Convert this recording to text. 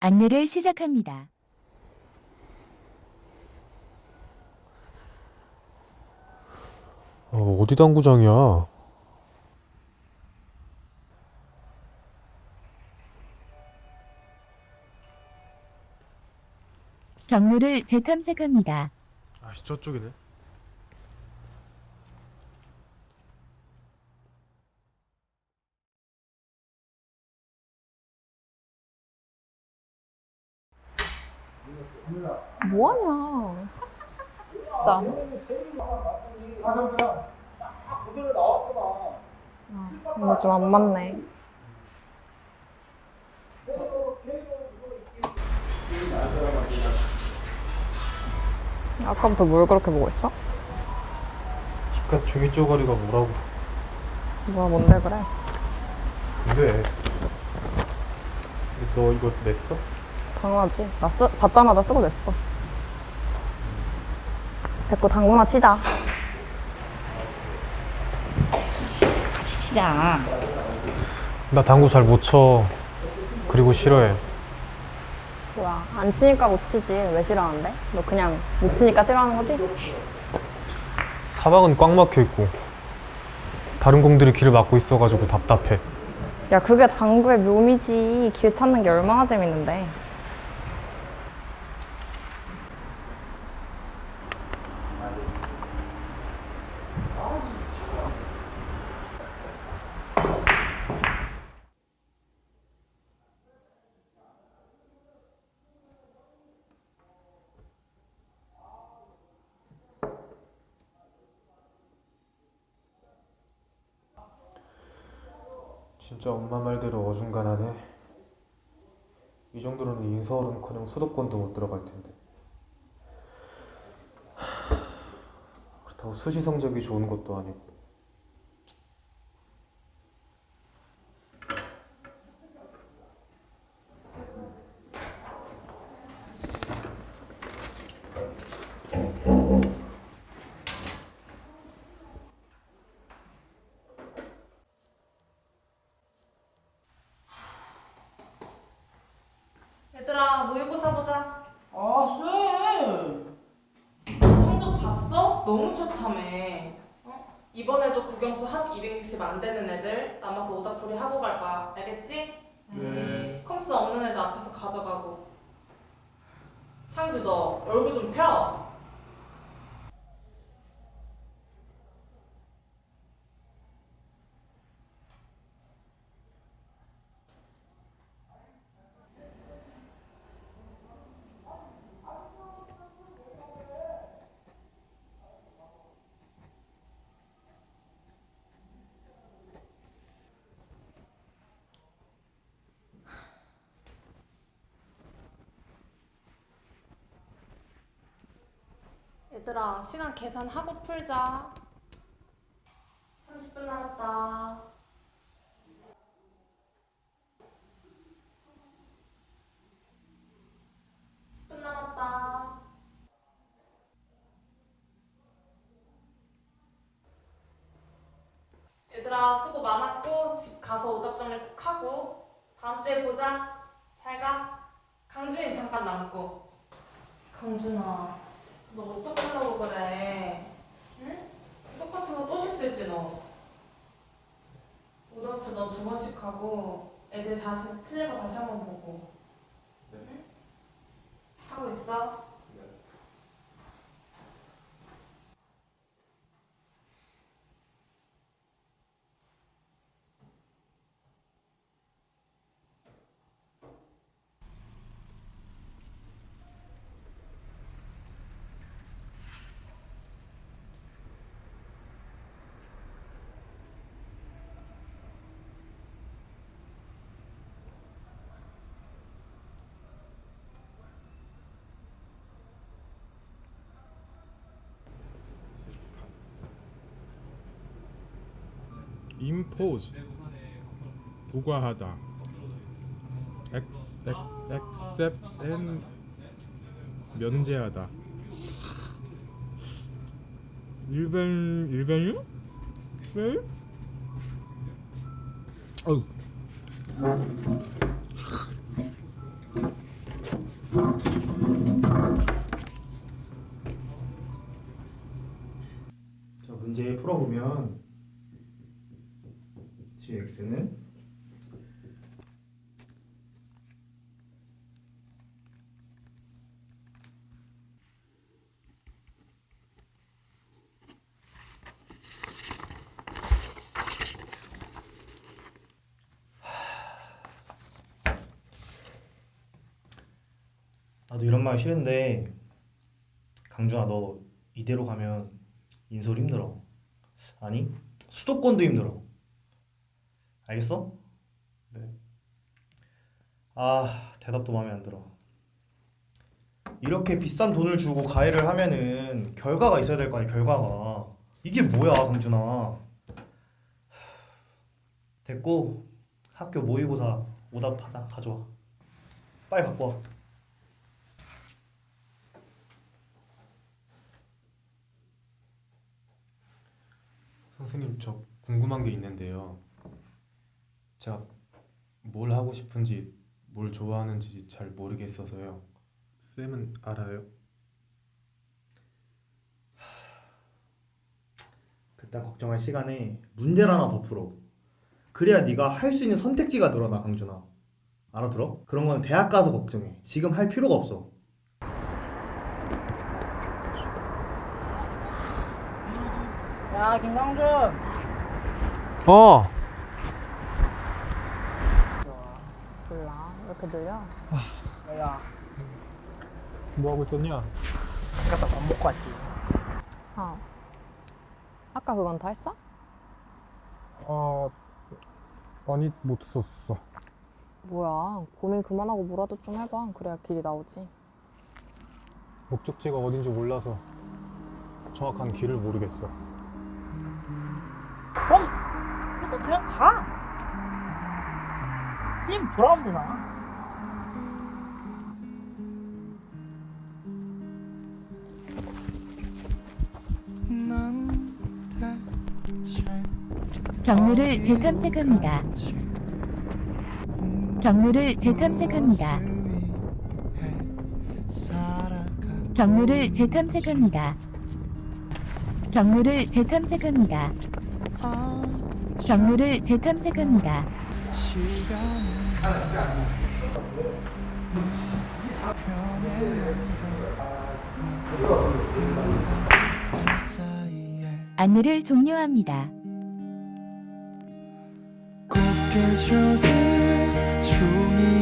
안내를 시작합니다. 어, 어디 당구장이야? 경로를 재탐색합니다. 아씨 저쪽이네. 뭐하냐. 진짜. 아, 이거 좀 안 맞네. 아까부터 뭘 그렇게 보고 있어? 집값 종이 쪼가리가 뭐라고? 뭐야, 뭔데 그래? 근데 너 이거 냈어? 당연하지. 나 쓰, 받자마자 쓰고 냈어. 됐고, 당구나 치자. 치자. 나 당구 잘 못 쳐. 그리고 싫어해. 뭐야, 안 치니까 못 치지. 왜 싫어하는데? 너 그냥 못 치니까 싫어하는 거지? 사방은 꽉 막혀 있고 다른 공들이 길을 막고 있어가지고 답답해. 야, 그게 당구의 묘미지. 길 찾는 게 얼마나 재밌는데. 진짜 엄마 말대로 어중간하네. 이 정도로는 인서울은커녕 수도권도 못 들어갈 텐데. 하, 그렇다고 수시 성적이 좋은 것도 아니고. 얘들아 모의고사 보자 아, 쎄. 성적 봤어? 너무 처참해 어? 이번에도 국영수 합 260 안 되는 애들 남아서 오답풀이 하고 갈 거야 알겠지? 네. 컴스 없는 애들 앞에서 가져가고 창규 너 얼굴 좀 펴. 얘들아 시간 계산하고 풀자. 30분 남았다. 얘들아 수고 많았고 집 가서 오답 정리 꼭 하고 다음 주에 보자. 잘 가. 강준이 잠깐 남고. 강준아 너 어떡하려고 그래? 응? 똑같은 거 또 실수했지 너. 오답도 너두 번씩 하고 애들 다시 틀린 거 다시 한 번 보고. 응? 하고 있어? 임포즈 부과하다 엑셉 앤 면제하다 일반 일반유? 네? 어우 x는 나도 이런 말 싫은데 강준아 너 이대로 가면 인솔 힘들어. 아니 수도권도 힘들어 알겠어? 네. 아 대답도 마음에 안 들어 이렇게 비싼 돈을 주고 가해를 하면은 결과가 있어야 될 거 아니야 결과가 이게 뭐야 강준아 됐고 학교 모의고사 오답하자 가져와 빨리 갖고 와 선생님 저 궁금한 게 있는데요. 제가 뭘 하고 싶은지 뭘 좋아하는지 잘 모르겠어서요. 쌤은 알아요? 그딴 걱정할 시간에 문제를 하나 더 풀어. 그래야 네가 할 수 있는 선택지가 늘어나, 강준아. 알아들어? 그런 건 대학 가서 걱정해. 지금 할 필요가 없어. 야 김강준 어. 몰라. 왜 이렇게 느려? 야 뭐 하고 있었냐? 아까 밥 먹고 왔지 아. 아까 그건 다 했어? 아 아니 못 썼어. 뭐야. 고민 그만하고 뭐라도 좀 해봐. 그래야 길이 나오지. 목적지가 어딘지 몰라서 정확한 길을 모르겠어. 그럼 일단 그냥 가팀 돌아오면 되잖아 경로를 재탐색합니다. 경로를 재탐색합니다. 경로를 재탐색합니다. 경로를 재탐색합니다. 경로를 재탐색합니다. 안내를 종료합니다. 속에 종이